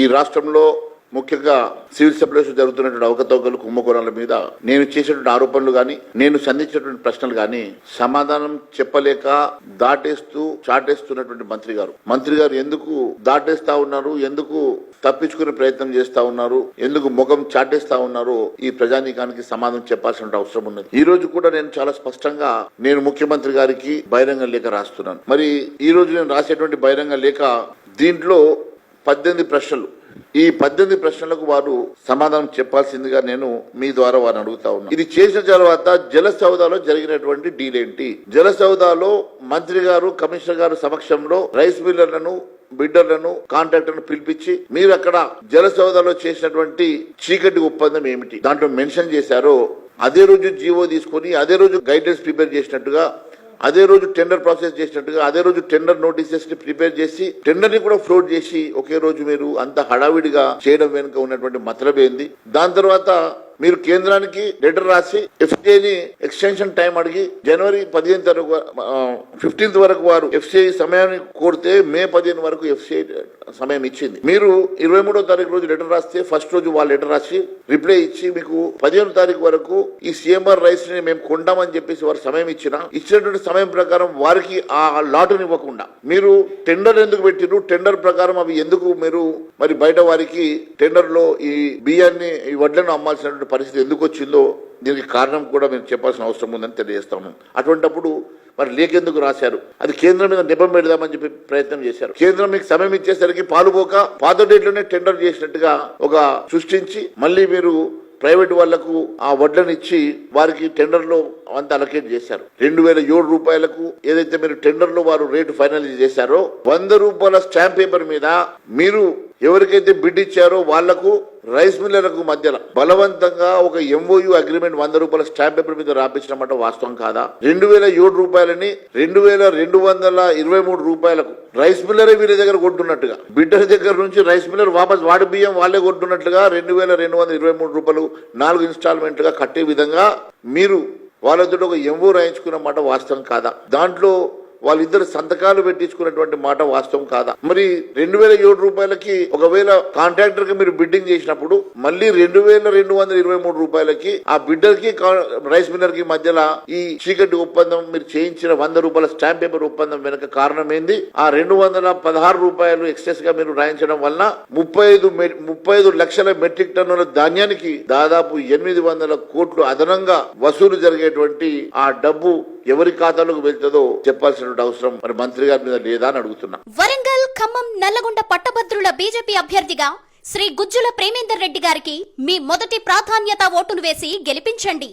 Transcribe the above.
ఈ రాష్ట్రంలో ముఖ్యంగా సివిల్ సప్లైస్ జరుగుతున్నటువంటి అవకతవకలు కుంభకోణాల మీద నేను చేసినటువంటి ఆరోపణలు గాని నేను సంధించినటువంటి ప్రశ్నలు గాని సమాధానం చెప్పలేక దాటేస్తూ చాటేస్తున్నటువంటి మంత్రి గారు. మంత్రి గారు ఎందుకు దాటేస్తా ఉన్నారు? ఎందుకు తప్పించుకునే ప్రయత్నం చేస్తా ఉన్నారు? ఎందుకు ముఖం చాటేస్తా ఉన్నారు? ఈ ప్రజానీకానికి సమాధానం చెప్పాల్సిన అవసరం ఉన్నది. ఈ రోజు కూడా నేను చాలా స్పష్టంగా నేను ముఖ్యమంత్రి గారికి బహిరంగ లేఖ రాస్తున్నాను. మరి ఈ రోజు నేను రాసేటువంటి బహిరంగ లేఖ దీంట్లో పద్దెనిమిది ప్రశ్నలు. ఈ పద్దెనిమిది ప్రశ్నలకు వారు సమాధానం చెప్పాల్సిందిగా నేను మీ ద్వారా వారిని అడుగుతా ఉన్నాను ఇది చేసిన తర్వాత జల సౌదాలో జరిగినటువంటి డీల్ ఏంటి? జల సౌదాలో మంత్రి గారు కమిషనర్ గారు సమక్షంలో రైస్ మిల్లర్లను బిడ్డర్లను కాంట్రాక్టర్ను పిలిపించి మీరు అక్కడ జల సౌదాలో చేసినటువంటి చీకటి ఒప్పందం ఏమిటి? దాంట్లో మెన్షన్ చేశారో అదే రోజు జీవో తీసుకొని అదే రోజు గైడెన్స్ ప్రిపేర్ చేసినట్టుగా అదే రోజు టెండర్ ప్రాసెస్ చేసినట్టుగా అదే రోజు టెండర్ నోటీసెస్ని ప్రిపేర్ చేసి టెండర్ని కూడా ఫ్లోట్ చేసి ఒకే రోజు మీరు అంత హడావిడిగా చేయడం వెనుక ఉన్నటువంటి మతలబేంది దాని తర్వాత మీరు కేంద్రానికి లెటర్ రాసి ఎఫ్సిఐని ఎక్స్టెన్షన్ టైం అడిగి జనవరి పదిహేను తారీఖు ఫిఫ్టీన్త్ వరకు వారు ఎఫ్సిఐ సమయాన్ని కోరితే మే పదిహేను వరకు ఎఫ్సిఐ సమయం ఇచ్చింది. మీరు ఇరవై మూడో తారీఖు రోజు లెటర్ రాస్తే ఫస్ట్ రోజు వాళ్ళు లెటర్ రాసి రిప్లై ఇచ్చి మీకు పదిహేను తారీఖు వరకు ఈ సిఎంఆర్ రైస్ని మేము కొంటామని చెప్పేసి వారు సమయం ఇచ్చిన ఇచ్చినటువంటి సమయం ప్రకారం వారికి ఆ లాటుని ఇవ్వకుండా. మీరు టెండర్ ఎందుకు పెట్టిరు టెండర్ ప్రకారం అవి ఎందుకు మీరు మరి బయట వారికి టెండర్లో ఈ బియ్యాన్ని ఈ వడ్లను అమ్మాల్సినటువంటి పరిస్థితి ఎందుకు వచ్చిందో దీనికి కారణం కూడా మీరు చెప్పాల్సిన అవసరం ఉందని తెలియజేస్తాము. అటువంటప్పుడు మరి లేకెందుకు రాశారు? అది కేంద్రం మీద నిపం పెడదామని చెప్పి ప్రయత్నం చేశారు. కేంద్రం మీకు సమయం ఇచ్చేసరికి పాలుపోక పాత డేట్లోనే టెండర్ చేసినట్టుగా ఒక సృష్టించి మళ్ళీ మీరు ప్రైవేట్ వాళ్ళకు ఆ వడ్లను ఇచ్చి వారికి టెండర్లో అంత అలకేట్ చేశారు. రెండు వేల ఏడు రూపాయలకు ఏదైతే మీరు టెండర్లో వారు రేటు ఫైనలైజ్ చేశారో వంద రూపాయల స్టాంప్ పేపర్ మీద మీరు ఎవరికైతే బిడ్ ఇచ్చారో వాళ్ళకు రైస్ మిల్లర్లకు మధ్యలో బలవంతంగా ఒక ఎంఓయు అగ్రిమెంట్ వంద రూపాయల స్టాంప్ పేపర్ మీద రాపించడం వాస్తవం కాదా? రెండు వేల ఏడు రూపాయలని రెండు వేల రెండు వందల ఇరవై మూడు రూపాయలకు రైస్ మిల్లరే వీరి దగ్గర కొట్టున్నట్టుగా బిడ్డల దగ్గర నుంచి రైస్ మిల్లర్ వాపస్ వాడి బియ్యం వాళ్ళే కొట్టున్నట్టుగా రెండు వేల రెండు వందల ఇరవై మూడు రూపాయలు నాలుగు ఇన్స్టాల్మెంట్గా కట్టే విధంగా మీరు వాళ్ళతో ఒక ఎంఓ రాయించుకున్న మాట వాస్తవం కాదా? దాంట్లో వాళ్ళిద్దరు సంతకాలు పెట్టించుకున్నటువంటి మాట వాస్తవం కాదా? మరి రెండు వేల ఏడు రూపాయలకి ఒకవేళ కాంట్రాక్టర్కి మీరు బిడ్డింగ్ చేసినప్పుడు మళ్ళీ రెండు వేల రెండు వందల ఇరవై మూడు రూపాయలకి ఆ బిడ్డర్కి రైస్ మిల్లర్కి మధ్యలో ఈ చీకటి ఒప్పందం మీరు చేయించిన వంద రూపాయల స్టాంప్ పేపర్ ఒప్పందం వెనక కారణం ఏంది ఆ రెండు వందల పదహారు రూపాయలు ఎక్సెస్గా మీరు రాయించడం వలన ముప్పై ఐదు ముప్పై ఐదు లక్షల మెట్రిక్ టన్నుల ధాన్యానికి దాదాపు ఎనిమిది వందల కోట్లు అదనంగా వసూలు జరిగేటువంటి ఆ డబ్బు ఎవరి ఖాతాలోకి వెళ్తుందో చెప్పాల్సిన అవసరం మరి మంత్రి గారి మీద లేదా అని అడుగుతున్నా. వరంగల్ ఖమ్మం నల్లగొండ పట్టభద్రుల బీజేపీ అభ్యర్థిగా శ్రీ గుజ్జుల ప్రేమేందర్ రెడ్డి గారికి మీ మొదటి ప్రాధాన్యత ఓటును వేసి గెలిపించండి.